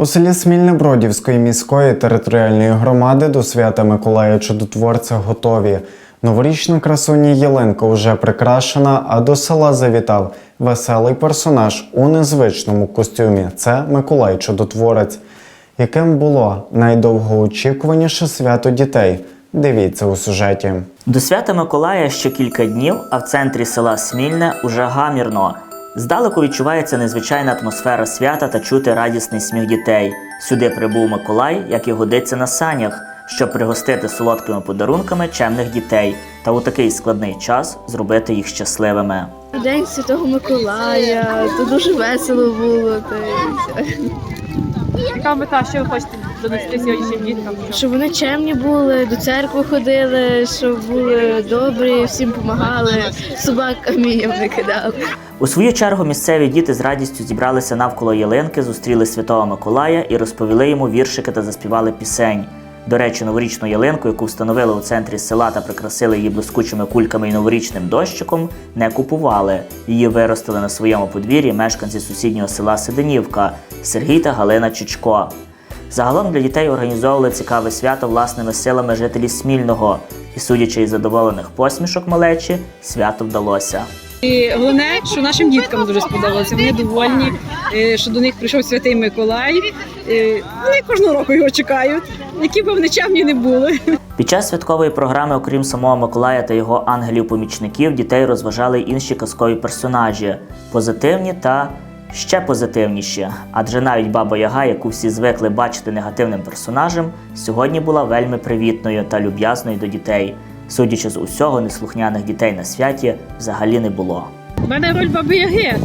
У селі Смільне Бродівської міської територіальної громади до свята Миколая Чудотворця готові. Новорічна красуня Єленка вже прикрашена, а до села завітав веселий персонаж у незвичному костюмі. Це Миколай Чудотворець. Яким було найдовгоочікуваніше свято дітей? Дивіться у сюжеті. До свята Миколая ще кілька днів, а в центрі села Смільне уже гамірно. Здалеку відчувається незвичайна атмосфера свята та чути радісний сміх дітей. Сюди прибув Миколай, як і годиться на санях, щоб пригостити солодкими подарунками чемних дітей та у такий складний час зробити їх щасливими. День Святого Миколая, то дуже весело було. Та. Яка мета, що ви хочете донести сьогоднішнім діткам? Щоб вони чемні були, до церкви ходили, щоб були добрі, всім допомагали, собак камінням не кидали. У свою чергу місцеві діти з радістю зібралися навколо ялинки, зустріли Святого Миколая і розповіли йому віршики та заспівали пісень. До речі, новорічну ялинку, яку встановили у центрі села та прикрасили її блискучими кульками і новорічним дощиком, не купували. Її виростили на своєму подвір'ї мешканці сусіднього села Сиденівка Сергій та Галина Чичко. Загалом для дітей організовували цікаве свято власними силами жителі Смільного, і, судячи із задоволених посмішок малечі, свято вдалося. І головне, що нашим діткам дуже сподобалося. Вони довольні, е, що до них прийшов святий Миколай. Е, Вони кожного року його чекають, які б вони чемні не були. Під час святкової програми, окрім самого Миколая та його ангелів-помічників, дітей розважали інші казкові персонажі позитивні та ще позитивніші. Адже навіть баба Яга, яку всі звикли бачити негативним персонажем, сьогодні була вельми привітною та люб'язною до дітей. Судячи з усього, неслухняних дітей на святі взагалі не було. У мене роль баби Яги.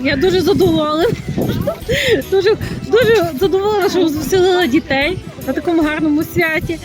Я дуже задоволена. Дуже, дуже задоволена, що зусилила дітей на такому гарному святі.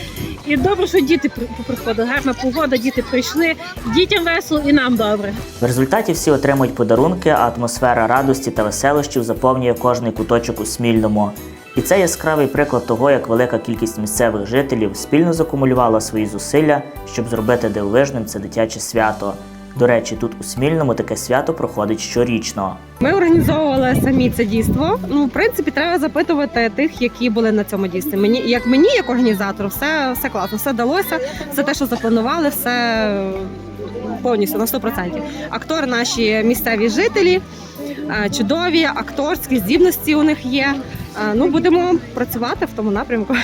І добре, що діти приходили. Гарна погода, діти прийшли. Дітям весело і нам добре. В результаті всі отримують подарунки, а атмосфера радості та веселощів заповнює кожний куточок у Смільному. І це яскравий приклад того, як велика кількість місцевих жителів спільно закумулювала свої зусилля, щоб зробити дивовижним це дитяче свято. До речі, тут у Смільному таке свято проходить щорічно. Ми організовували самі це дійство. Ну, в принципі, треба запитувати тих, які були на цьому дійстві. Мені, як мені, як організатору, все, все класно, все вдалося, все те, що запланували, все повністю на 100%. Актори наші місцеві жителі, е, чудові, акторські здібності у них є. Ну, будемо працювати в тому напрямку.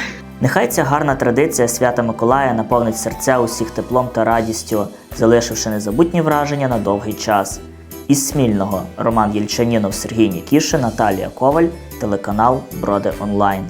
Нехай ця гарна традиція свята Миколая наповнить серця усіх теплом та радістю, залишивши незабутні враження на довгий час. Із Смільного Роман Єльчанінов, Сергій Нікішин, Наталія Коваль, телеканал Броди Онлайн.